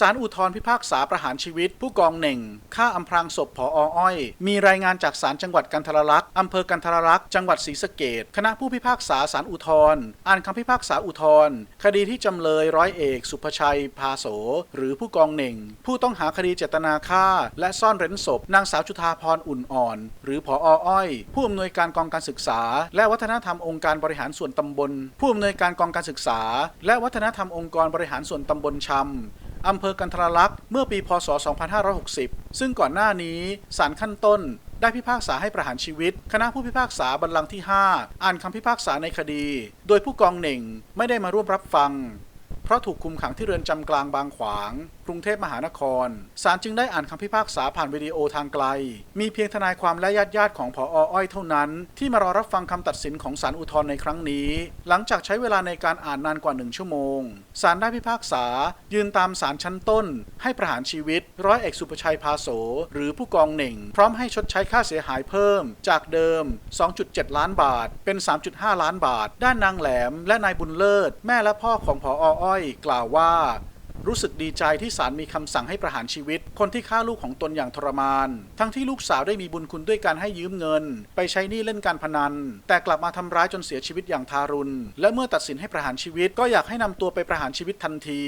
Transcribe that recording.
ศาลอุทธรพิพากษาประหารชีวิต ผู้กองเหน่งฆ่าอำพรางศพผออ้อย มีรายงานจากศาลจังหวัดกันทรลักษณ์อำเภอกันทรลักษณ์จังหวัดศรีสะเกดคณะผู้พิพากษาศาลอุทธรอ่านคำพิพากษาอุทธรคดีที่จำเลยร้อยเอก สุภชัย พาโส หรือผู้กองเหน่ง ผู้ต้องหาคดีเจตนาฆ่า และซ่อนเร้นศพ นางสาวจุธาพรอุ่นอ่อน หรือผออ้อย ผู้อำนวยการกองการศึกษา และวัฒนธรรมองค์การบริหารส่วนตำบล ผู้อำนวยการกองการศึกษา และวัฒนธรรมองค์กรบริหารส่วนตำบลชำ อำเภอกันทรลักษณ์เมื่อปีพศ 2560 ซึ่งก่อนหน้านี้ศาลขั้นต้นได้พิพากษาให้ประหารชีวิต คณะผู้พิพากษาบัลลังก์ที่ 5 อ่านคำพิพากษาในคดี โดยผู้กองเหน่งไม่ได้มาร่วมรับฟัง เพราะถูกคุมขังที่เรือนจำกลางบางขวาง กรุงเทพมหานคร ศาลจึงได้อ่านคำพิพากษาผ่านวิดีโอทางไกล มีเพียงทนายความและญาติญาติๆของผออ้อยเท่านั้น ที่มารอรับฟังคำตัดสินของศาลอุทธรณ์ในครั้งนี้ หลังจากใช้เวลาในการอ่านนานกว่าหนึ่งชั่วโมง ศาลได้พิพากษา ยืนตามศาลชั้นต้น ให้ประหารชีวิต ร้อยเอกสุภชัยพาโส หรือผู้กองเหน่ง พร้อมให้ชดใช้ค่าเสียหายเพิ่ม จากเดิม 2.7 ล้านบาท เป็น 3.5 ล้านบาท ด้านนางแหลม และนายบุญเลิศ แม่และพ่อของผออ้อยอยกล่าวว่า รู้สึกดีใจที่ศาลมีคำสั่งให้ประหารชีวิต คนที่ฆ่าลูกของตนอย่างทรมาน ทั้งที่ลูกสาวได้มีบุญคุณด้วยการให้ยืมเงิน ไปใช้หนี้เล่นการพนัน แต่กลับมาทำร้ายจนเสียชีวิตอย่างทารุณ และเมื่อตัดสินให้ประหารชีวิตก็อยากให้นำตัวไปประหารชีวิตทันที